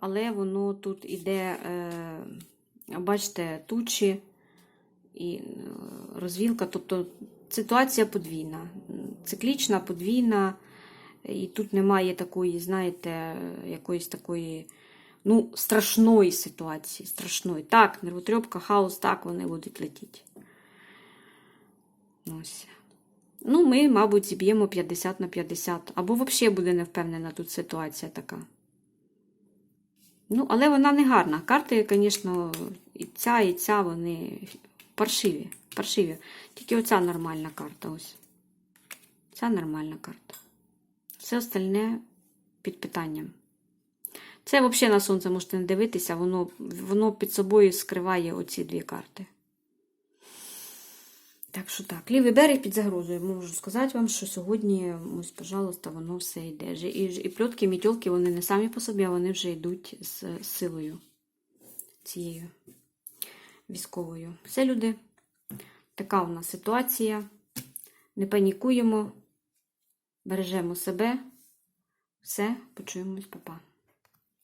але воно тут іде, е, бачите, тучі і е, розвілка. Тобто ситуація подвійна, циклічна, подвійна, і тут немає такої, знаєте, якоїсь такої. Ну, страшної ситуації, страшної. Так, нервотрепка, хаос, так, вони будуть летіти. Ось. Ну, ми, мабуть, зіб'ємо 50 на 50. Або взагалі буде невпевнена тут ситуація така. Ну, але вона не гарна. Карти, звісно, і ця, і ця, вони паршиві. паршиві. Тільки оця нормальна карта. ось. Ця нормальна карта. Все остальне під питанням. Це взагалі на сонце можете не дивитися, воно, воно під собою скриває оці дві карти. Так що так, лівий берег під загрозою. Можу сказати вам, що сьогодні, ось, пожалуйста, воно все йде. І, і пльотки, мітьолки, вони не самі по собі, а вони вже йдуть з силою цією військовою. Все, люди. Така у нас ситуація. Не панікуємо, бережемо себе. Все, почуємось, папа.